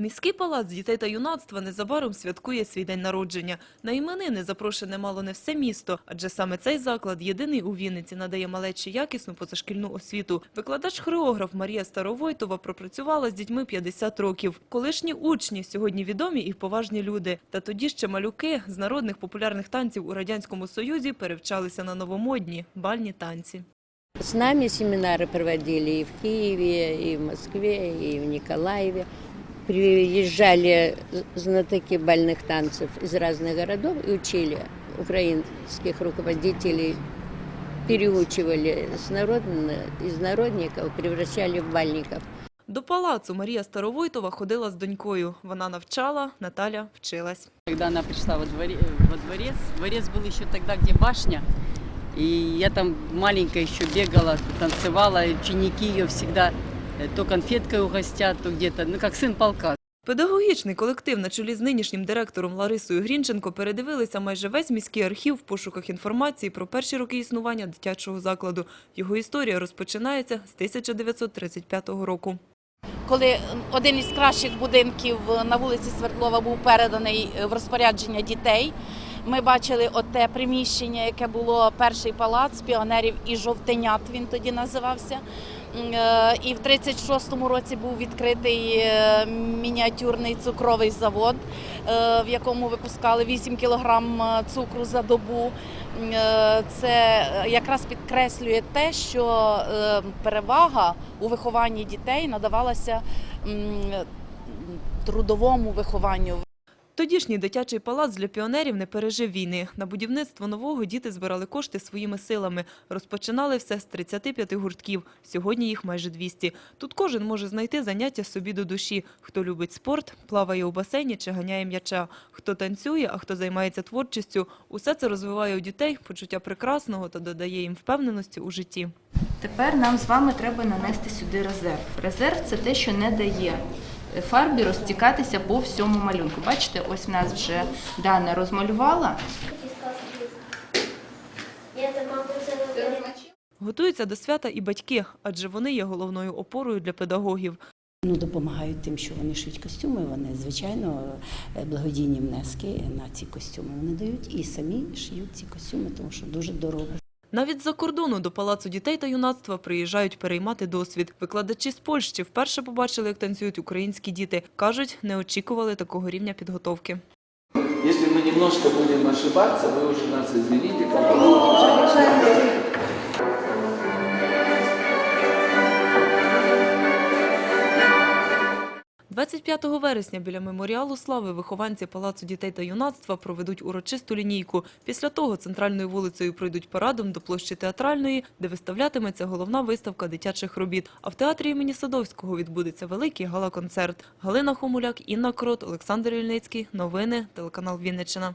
Міський палац дітей та юнацтва незабаром святкує свій день народження. На іменини запрошене мало не все місто, адже саме цей заклад єдиний у Вінниці надає малечі якісну позашкільну освіту. Викладач-хореограф Марія Старовойтова пропрацювала з дітьми 50 років. Колишні учні сьогодні відомі і поважні люди. Та тоді ще малюки з народних популярних танців у радянському союзі перевчалися на новомодні бальні танці. С нами семинары проводили и в Киеве, и в Москве, и в Николаеве Приезжали знатоки бальных танцев из разных городов и учили украинских руководителей, переучивали с народно- из народников, превращали в бальников. До палацу Марія Старовойтова ходила з донькою. Вона навчала, Наталя вчилась. Когда она пришла во, дворе- во дворец, дворец был еще тогда, где башня, и я там маленькая еще бегала, танцевала, и ученики ее всегда э, то конфеткой угостят, то где-то, ну как сын полка. Педагогічний колектив на чолі з нинішнім директором Ларисою Грінченко передивилися майже весь міський архів в пошуках інформації про перші роки існування дитячого закладу. Його історія розпочинається з 1935 року. коли один із кращих будинків на вулиці Свердлова був переданий в розпорядження дітей. Ми бачили оте приміщення, яке було перший палац піонерів і жовтенят. Він тоді називався. Е, І в 36-му році був відкритий е, мініатюрний цукровий завод, е, в якому випускали 8 кілограм цукру за добу. Це якраз підкреслює те, що перевага у вихованні дітей надавалася трудовому вихованню. Тодішній дитячий палац для піонерів не пережив війни. На будівництво нового діти збирали кошти своїми силами. Розпочинали все з 35 гуртків. Сьогодні їх майже 200. Тут кожен може знайти заняття собі до душі. Хто любить спорт, плаває у басейні чи ганяє м'яча. Хто танцює, а хто займається творчістю. Усе це розвиває у дітей почуття прекрасного та додає їм впевненості у житті. Тепер нам з вами треба нанести сюди резерв. Резерв це те, що не дає фарбі розтікатися по всьому малюнку. Бачите, ось в нас вже Дана розмалювала. Готуються до свята і батьки, адже вони є головною опорою для педагогів. Ну, допомагають тим, що вони шиють костюми. Вони, звичайно, е, благодійні внески на ці костюми вони дають і самі шиють ці костюми, тому що дуже дорого. Навіть з-за кордону до Палацу дітей та юнацтва приїжджають переймати досвід. Викладачі з Польщі вперше побачили, як танцюють українські діти. Кажуть, не очікували такого рівня підготовки. Якщо ми немножко будемо ошибатися, ви уже нас извините. 25 вересня біля меморіалу слави вихованці Палацу дітей та юнацтва проведуть урочисту лінійку. Після того центральною вулицею пройдуть парадом до площі театральної, де виставлятиметься головна виставка дитячих робіт. А в театрі імені Садовського відбудеться великий гала-концерт. Галина Хомуляк, Інна Крот, Олександр Ільницький. Новини, телеканал Вінниччина.